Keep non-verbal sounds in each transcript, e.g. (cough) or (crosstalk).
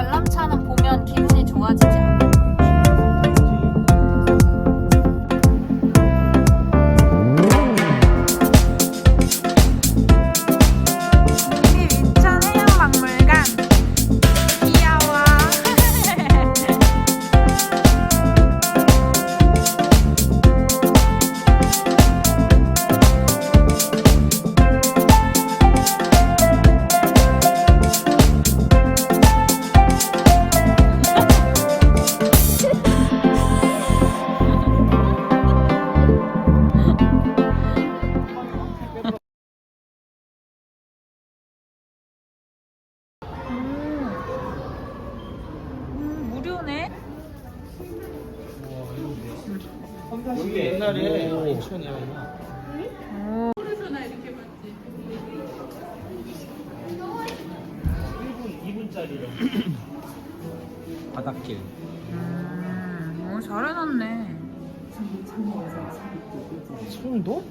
관람차는 보면 기분이 좋아지지 않아? 우 여기 옛날에 인천이야. 오. 1분, 2분짜리로. 바닷길. 음, 오, 잘 해놨네 송도?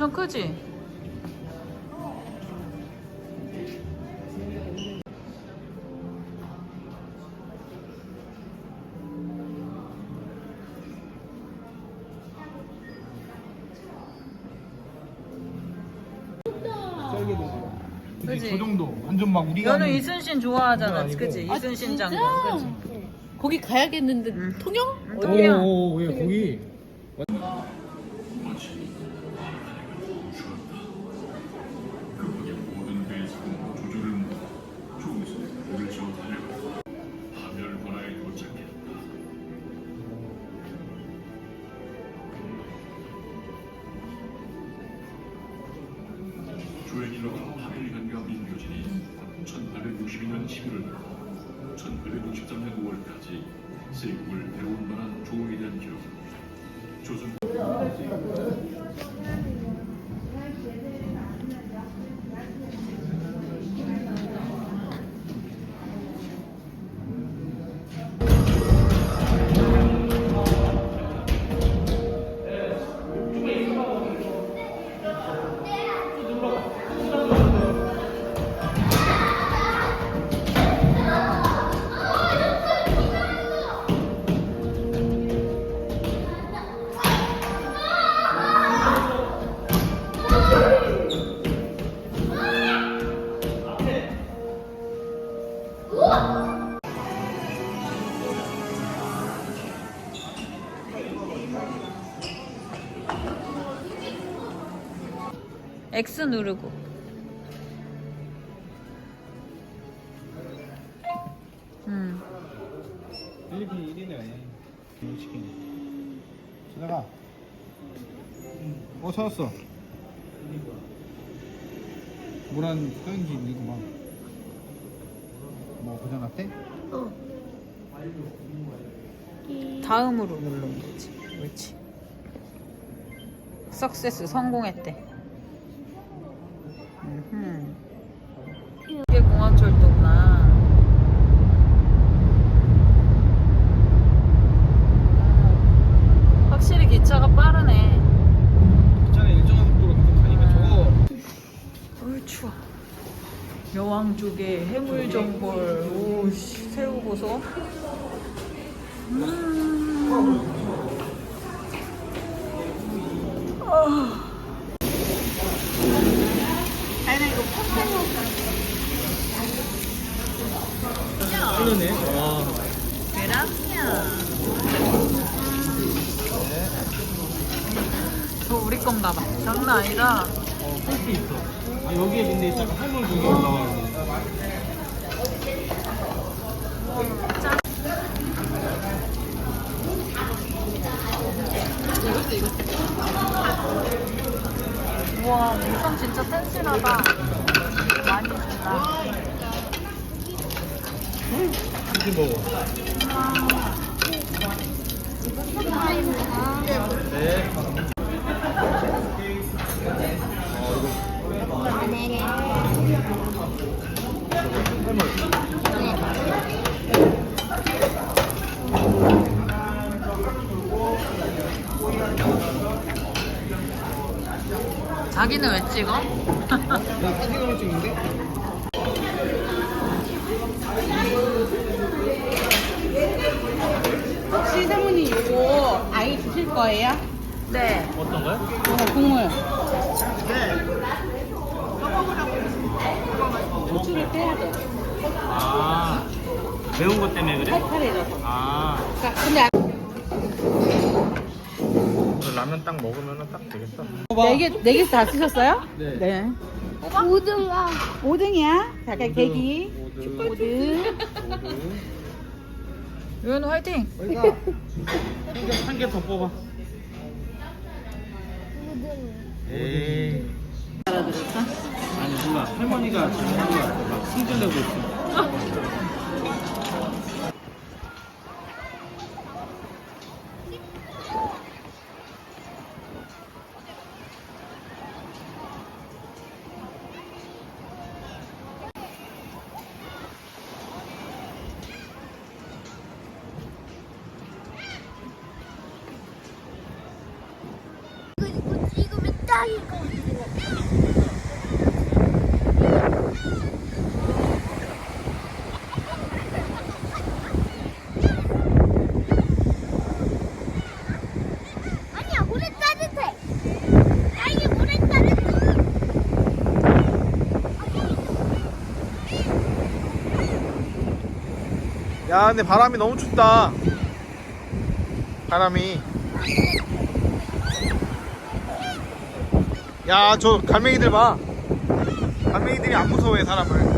엄청 크지? 그지? 그 정도. 완전 막 우리가. 너는 하는- 이순신 좋아하잖아, 아니고. 그지? 아, 이순신 진짜? 장군, 그지? 거기 가야겠는데 응. 통영? 응, 어디야? 통영. 오, 오, 왜 거기? 1862년 11월부터 1863년 5월까지 세국을 배운 만한 조에 대한 기록 조선 X 누르고. 음. 필리핀 1위네. 치킨. 지나가. 어, 찾았어. 뭐란 소인지 이구만. 뭐 고장났대? 다음으로 누르면 되지. 그렇지. 석세스 성공했대. 음흠. 이게 공항철도구나. 확실히 기차가 빠르네. 있잖아 일정한 속도로 계속 가니까 저거 어이 추워. 여왕조개 해물전골 오씨 새우 보소. 음. 아. 빠르네. 와. 그럼요. 저 우리 건가 봐. 장난 아니다. 어, 폴스 있어. 아, 여기에 근데 있다가 해물 그게 올라와 있네. 우와, 엄청 진짜 센스하다. 많이 준다. 이렇게 먹어. 아. 네. 자기는 왜 찍어? 나 사진을 찍는데? 혹시 사모님 이거 아이 주실 거예요? 네. 어떤 거요? 이거 국물. 후추를 빼야 돼. 아 매운 것 때문에 그래? 칼칼해져서. 아 그러니까 근데 라면 딱 먹으면 딱 되겠어. 네개네개 다 쓰셨어요? 네. 네. 우등아 5등이야. 잠깐 계기. 5등. 유연 화이팅! 한 개 더 뽑아. 에이. 알아들었어? 아니 몰라 할머니가 지금 하는 거 같아. 막 승질내고 있어. (laughs) 그리고 지금은 딱이고 아니 야 근데 바람이 너무 춥다. 바람이 야 저 갈매기들 봐. 갈매기들이 안 무서워해 사람을